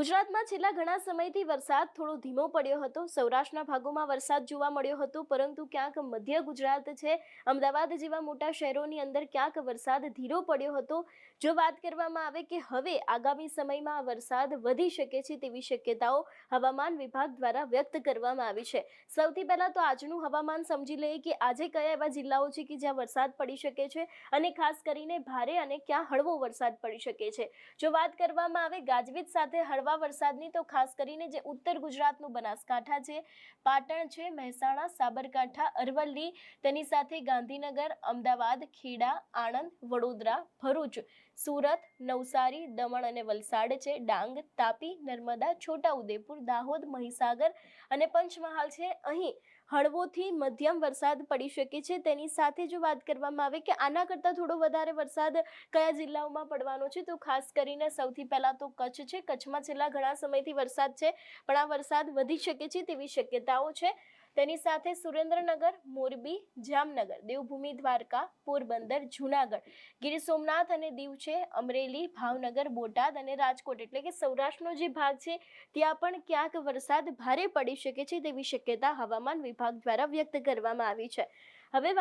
ગુજરાતમાં છેલ્લા ઘણા સમયથી વરસાદ થોડો ધીમો પડ્યો હતો. સૌરાષ્ટ્રના ભાગોમાં વરસાદ જોવા મળ્યો હતો, પરંતુ ક્યાંક મધ્ય ગુજરાત છે, અમદાવાદ જેવા મોટા શહેરોની અંદર ક્યાંક વરસાદ ધીરો પડ્યો હતો. જો વાત કરવામાં આવે કે હવે આગામી સમયમાં વરસાદ વધી શકે છે તેવી શક્યતાઓ હવામાન વિભાગ દ્વારા વ્યક્ત કરવામાં આવી છે. સૌથી પહેલાં તો આજનું હવામાન સમજી લઈએ કે આજે કયા એવા જિલ્લાઓ છે કે જ્યાં વરસાદ પડી શકે છે અને ખાસ કરીને ભારે અને ક્યાં હળવો વરસાદ પડી શકે છે. જો વાત કરવામાં આવે ગાજવીજ સાથે હળવા વરસાદની તો ખાસ કરીને જે ઉત્તર ગુજરાતનું બનાસકાંઠા છે, પાટણ છે, મહેસાણા, સાબરકાંઠા, અરવલ્લી, તેની સાથે ગાંધીનગર, અમદાવાદ, ખેડા, આણંદ, વડોદરા, ભરૂચ, સુરત, નવસારી, દમણ અને વલસાડ છે, ડાંગ, તાપી, નર્મદા, છોટાઉદેપુર, દાહોદ, મહીસાગર અને પંચમહાલ છે. અહીં હળવોથી મધ્યમ વરસાદ પડી શકે છે. તેની સાથે જો વાત કરવામાં આવે કે આના કરતાં થોડો વધારે વરસાદ કયા જિલ્લાઓમાં પડવાનો છે, તો ખાસ કરીને સૌથી પહેલાં તો કચ્છ છે. કચ્છમાં છેલ્લા ઘણા સમયથી વરસાદ છે, પણ આ વરસાદ વધી શકે છે તેવી શક્યતાઓ છે. તેની સાથે સુરેન્દ્રનગર, મોરબી, જામનગર, દેવભૂમિ, દ્વારકા, પોરબંદર, જૂનાગઢ, ગીર સોમનાથ અને દીવ છે, અમરેલી, ભાવનગર, બોટાદ અને રાજકોટ એટલે કે સૌરાષ્ટ્રનો જે ભાગ છે, ત્યાં પણ ક્યાંક વરસાદ ભારે પડી શકે છે તેવી શક્યતા હવામાન વિભાગ દ્વારા વ્યક્ત કરવામાં આવી છે. હવે